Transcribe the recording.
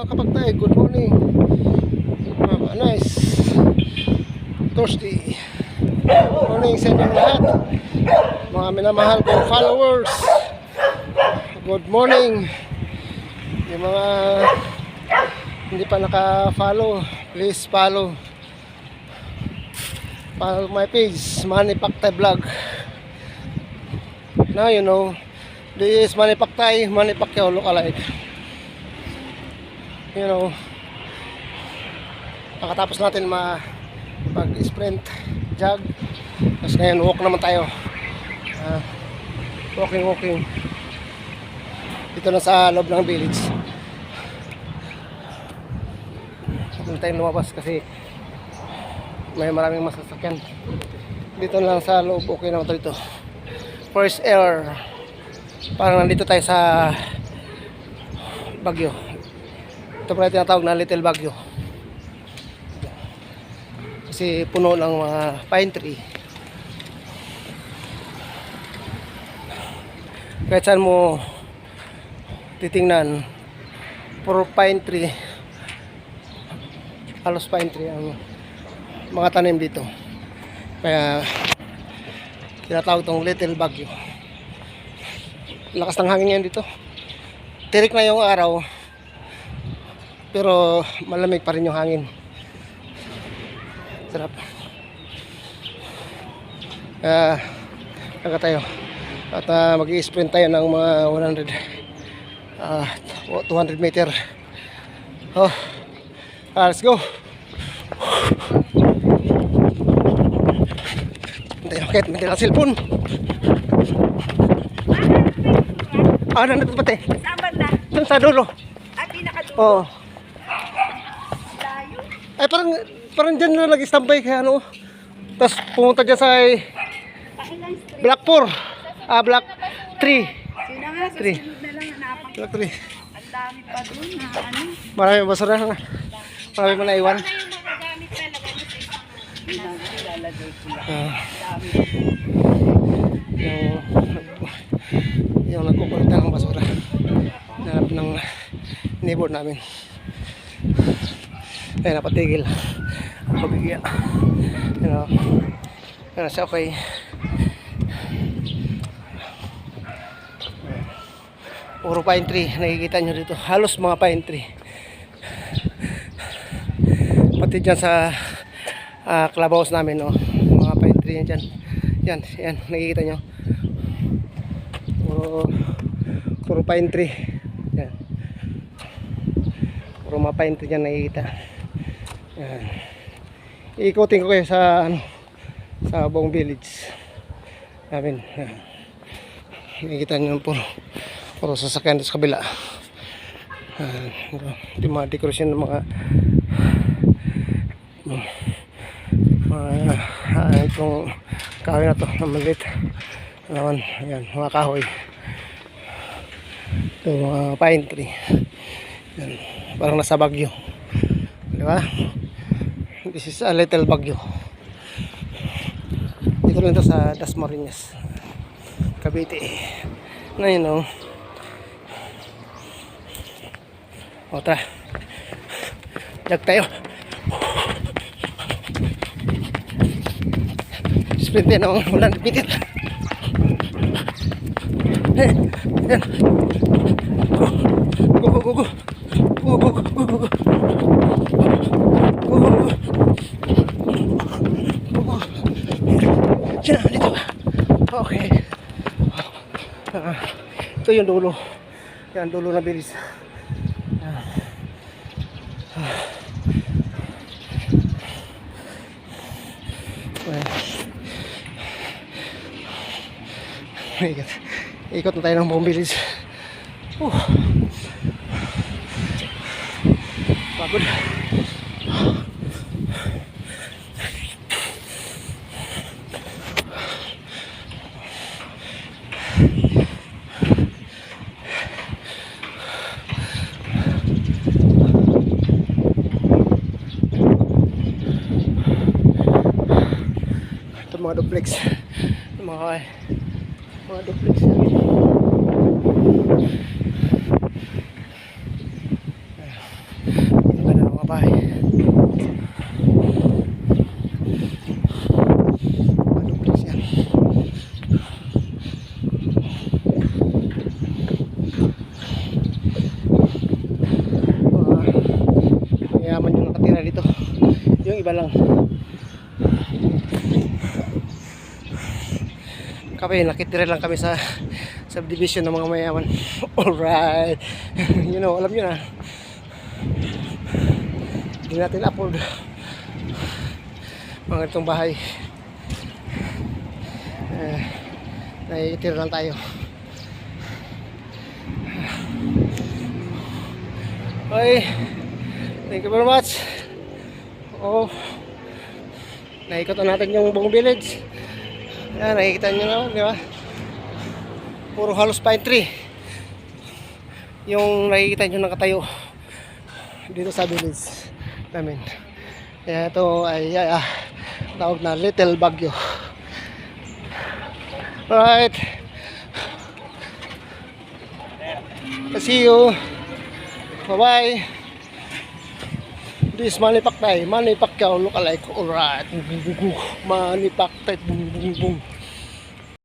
mga kapagtay, good morning. Mga nice. Thursday. Good morning sa inyong lahat. Mga minamahal kong followers. Good morning. Yung mga hindi pa naka-follow, please follow. Follow my page, Manny Paktay Vlog. Now you know, this is Manny Paktay, Manny Pacquiao lookalike you know nakatapos natin ma pag sprint jog. Tapos ngayon walk naman tayo. Ah, walking walking. Dito na sa loob ng village. Huwag tayong lumabas kasi may maraming masasakyan. Dito lang sa loob okay naman to dito. First air. Parang nandito tayo sa Bagyo ito pala tinatawag na Little Bagyo. Kasi puno ng mga pine tree. Kahit saan mo titingnan, puro pine tree. Halos pine tree ang mga tanim dito. Kaya tinatawag tong Little Bagyo. Lakas ng hangin yan dito. Tirik na yung araw, pero malamig pa rin yung hangin. Sarap. Ah, uh, tayo. At uh, mag-i-sprint tayo ng mga 100 ah 200 meter. Oh. Ah, let's go. Hindi, bakit? Hindi na cellphone. Ah, nandito pati. Saan banda? Sa dulo. Ah, pinakadulo. Oo. Ay, parang, parang dyan na nag-standby kaya ano. Tapos pumunta dyan sa ay. Black 4. Ah, Black 3. Sino nga, sa Three. sunod na lang hanapang. Black 3. Ang dami pa dun na ano. Marami basura na. Marami mo naiwan. Lang. Ah, yung, yung nagkukulita ng basura. Hanap ng neighbor namin. Ay, napatigil. Ang pabigya. You know, ano siya, okay. Puro pine tree. Nakikita nyo dito. Halos mga pine tree. Pati dyan sa uh, clubhouse namin, no? Mga pine tree yan dyan. Yan, yan. Nakikita nyo. Puro, puro pine tree. Yan. Puro mga pine tree dyan nakikita. Yan. Iikutin ko kayo sa ano, sa buong village namin. Nakikita nyo puro puro sasakyan sa kabila. Yan. Yung mga dekorasyon ng mga mga ah, itong kahoy na to na maliit. Naman, yan, mga kahoy. Ito, mga pine tree. Yan, parang nasa Bagyo. Di ba? This is a little Bagyo. Dito lang to sa Dasmariñas. Cavite. Na yun, oh. O, tara. Jag tayo. Sprint yan, oh. Wala na pitit. Hey, yan. Go, go, go, go. Go, go, go, go, go, na, dito. Okay. Ah, ito yung dulo. Yan, dulo na bilis. Ah. Ah. Well. Ikot. Ikot na tayo ng buong village. Uh. Pagod. Ito mga duplex. Mga mga duplex yan. bahay. Mga duplex yan. Mga mayaman yung nakatira dito. Yung iba lang. Kami, nakitira lang kami sa subdivision ng mga mayaman. Alright. you know, alam nyo na. Hindi natin afford mga itong bahay. Eh, nakikitira lang tayo. Okay. Thank you very much. Oh. Naikot na natin yung buong village. Yan, nakikita nyo naman, di ba? Puro halos pine tree. Yung nakikita nyo nakatayo dito sa village namin. Kaya ito ay ah, tawag na Little Bagyo. Right. See you. Bye-bye. This Pacquiao, Manny Pacquiao look alike. Alright. Pacquiao. Boom, boom, boom.